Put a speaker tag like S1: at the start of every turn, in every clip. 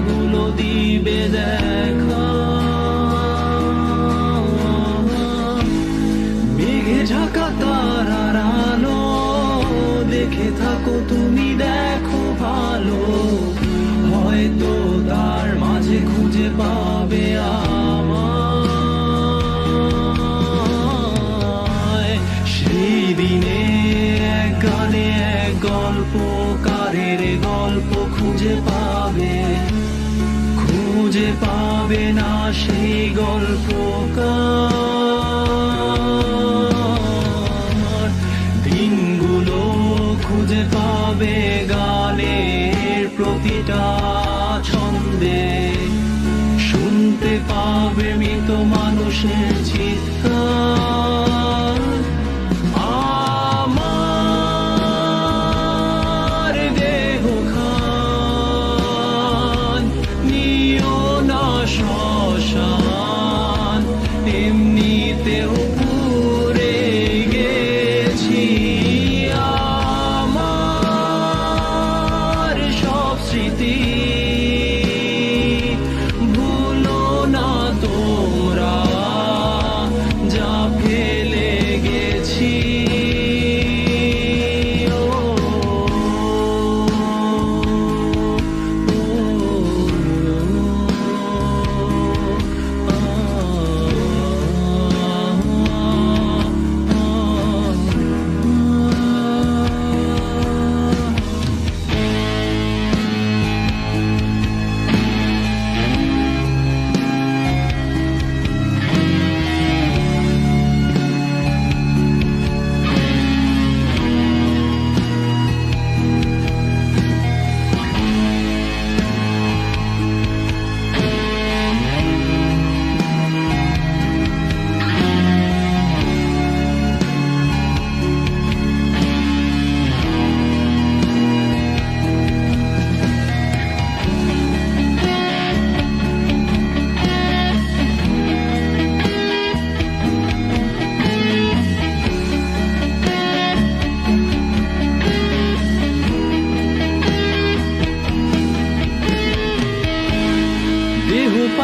S1: তারাগুলো দিবে দেখা। মেঘে ঢাকা তারার আলো, দেখে থাকো তুমি দেখো ভালো। হয়তো তার মাঝে খুঁজে পাবে আমায়। সেই দিনে এক গানে গল্প খুঁজে পাবে খুঁজে পাবে না সেই গল্প দিনগুলো খুঁজে পাবে গানের প্রতিটা ছন্দে। শুনতে পাবে মৃত মানুষের চিৎকার। 基地。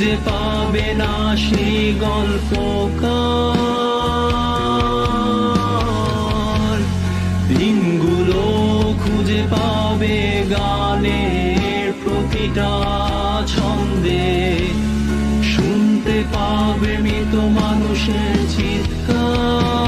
S1: খুঁজে পাবে না সেই গল্পকার। দিনগুলো খুঁজে পাবে গানের প্রতিটা ছন্দে। শুনতে পাবে মৃত মানুষের চিৎকার।